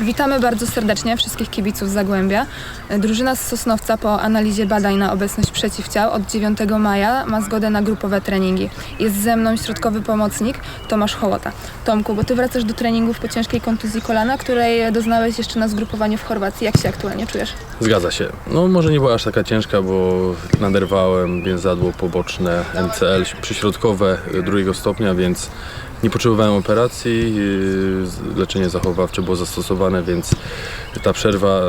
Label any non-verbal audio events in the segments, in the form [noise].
Witamy bardzo serdecznie wszystkich kibiców Zagłębia. Drużyna z Sosnowca po analizie badań na obecność przeciwciał od 9 maja ma zgodę na grupowe treningi. Jest ze mną środkowy pomocnik Tomasz Hołota. Tomku, bo ty wracasz do treningów po ciężkiej kontuzji kolana, której doznałeś jeszcze na zgrupowaniu w Chorwacji. Jak się aktualnie czujesz? Zgadza się. No może nie była aż taka ciężka, bo naderwałem więzadło poboczne MCL przyśrodkowe drugiego stopnia, więc nie potrzebowałem operacji. y, Leczenie zachowawcze było zastosowane, więc ta przerwa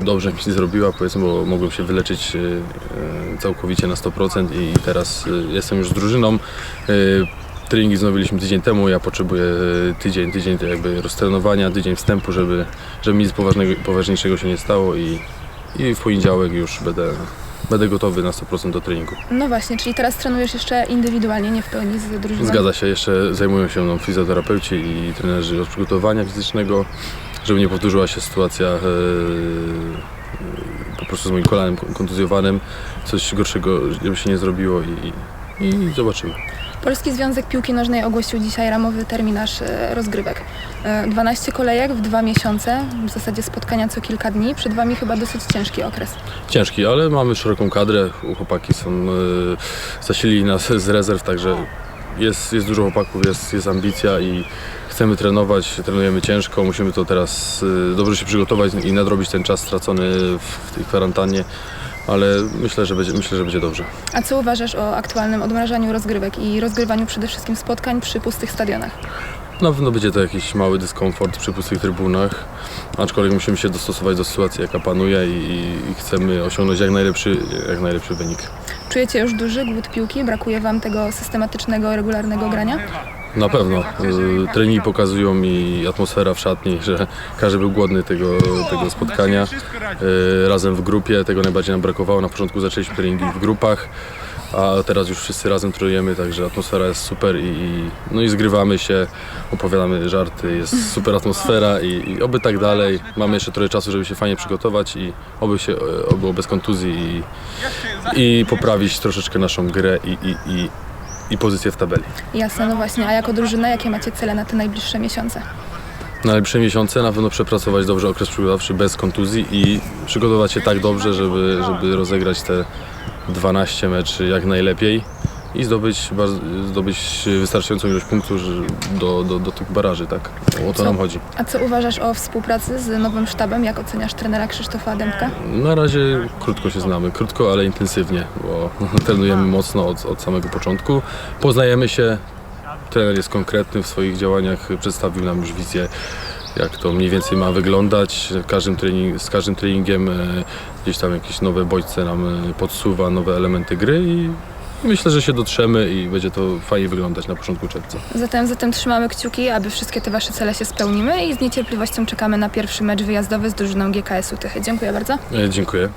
y, dobrze mi zrobiła, powiedzmy, bo mogłem się wyleczyć y, y, całkowicie na 100% i teraz jestem już z drużyną. Treningi wznowiliśmy tydzień temu, ja potrzebuję tydzień, tydzień jakby roztrenowania, tydzień wstępu, żeby, żeby nic poważnego, poważniejszego się nie stało i, i w poniedziałek już będę, będę gotowy na 100% do treningu. No właśnie, czyli teraz trenujesz jeszcze indywidualnie, nie w pełni z drużyną. Zgadza się, jeszcze zajmują się mną fizjoterapeuci i trenerzy od przygotowania fizycznego, żeby nie powtórzyła się sytuacja e, e, po prostu z moim kolanem kon- kontuzjowanym, coś gorszego żeby się nie zrobiło i, i zobaczymy. Polski Związek Piłki Nożnej ogłosił dzisiaj ramowy terminarz e, rozgrywek. E, 12 kolejek w dwa miesiące, w zasadzie spotkania co kilka dni. Przed Wami chyba dosyć ciężki okres. Ciężki, ale mamy szeroką kadrę, chłopaki są, e, zasilili nas z rezerw, także jest, jest dużo chłopaków, jest, jest ambicja i chcemy trenować, trenujemy ciężko, musimy to teraz e, dobrze się przygotować i nadrobić ten czas stracony w tej kwarantannie, ale myślę, że będzie, myślę, że będzie dobrze. A co uważasz o aktualnym odmrażaniu rozgrywek i rozgrywaniu przede wszystkim spotkań przy pustych stadionach? Na pewno będzie to jakiś mały dyskomfort przy pustych trybunach, aczkolwiek musimy się dostosować do sytuacji, jaka panuje i, i chcemy osiągnąć jak najlepszy, jak najlepszy wynik. Czujecie już duży głód piłki? Brakuje Wam tego systematycznego, regularnego grania? Na pewno. Y, Treningi pokazują mi atmosfera w szatni, [laughs] że każdy był głodny tego, tego spotkania. Y, Razem w grupie, tego najbardziej nam brakowało. Na początku zaczęliśmy treningi w grupach, a teraz już wszyscy razem trenujemy, także atmosfera jest super i, i, no i zgrywamy się, opowiadamy żarty, jest super atmosfera i, i oby tak dalej. Mamy jeszcze trochę czasu, żeby się fajnie przygotować i oby się oby bez kontuzji i, i poprawić troszeczkę naszą grę i, i, i, i pozycję w tabeli. Jasne, no właśnie. A jako drużyna, jakie macie cele na te najbliższe miesiące? Na najbliższe miesiące na pewno przepracować dobrze okres przygotowawczy bez kontuzji i przygotować się tak dobrze, żeby, żeby rozegrać te 12 meczy jak najlepiej i zdobyć, zdobyć wystarczającą ilość punktów do, do, do tych baraży, tak? O to Co? nam chodzi. A co uważasz o współpracy z nowym sztabem? Jak oceniasz trenera Krzysztofa Dębka? Na razie krótko się znamy, krótko, ale intensywnie, bo [laughs] trenujemy mocno od, od samego początku. Poznajemy się, trener jest konkretny w swoich działaniach, przedstawił nam już wizję, jak to mniej więcej ma wyglądać. Każdym trening, z każdym treningiem e, gdzieś tam jakieś nowe bodźce nam e, podsuwa, nowe elementy gry i myślę, że się dotrzemy i będzie to fajnie wyglądać na początku czerwca. Zatem, zatem trzymamy kciuki, aby wszystkie te Wasze cele się spełniły i z niecierpliwością czekamy na pierwszy mecz wyjazdowy z drużyną GKS-u Tychy. Dziękuję bardzo. E, Dziękuję.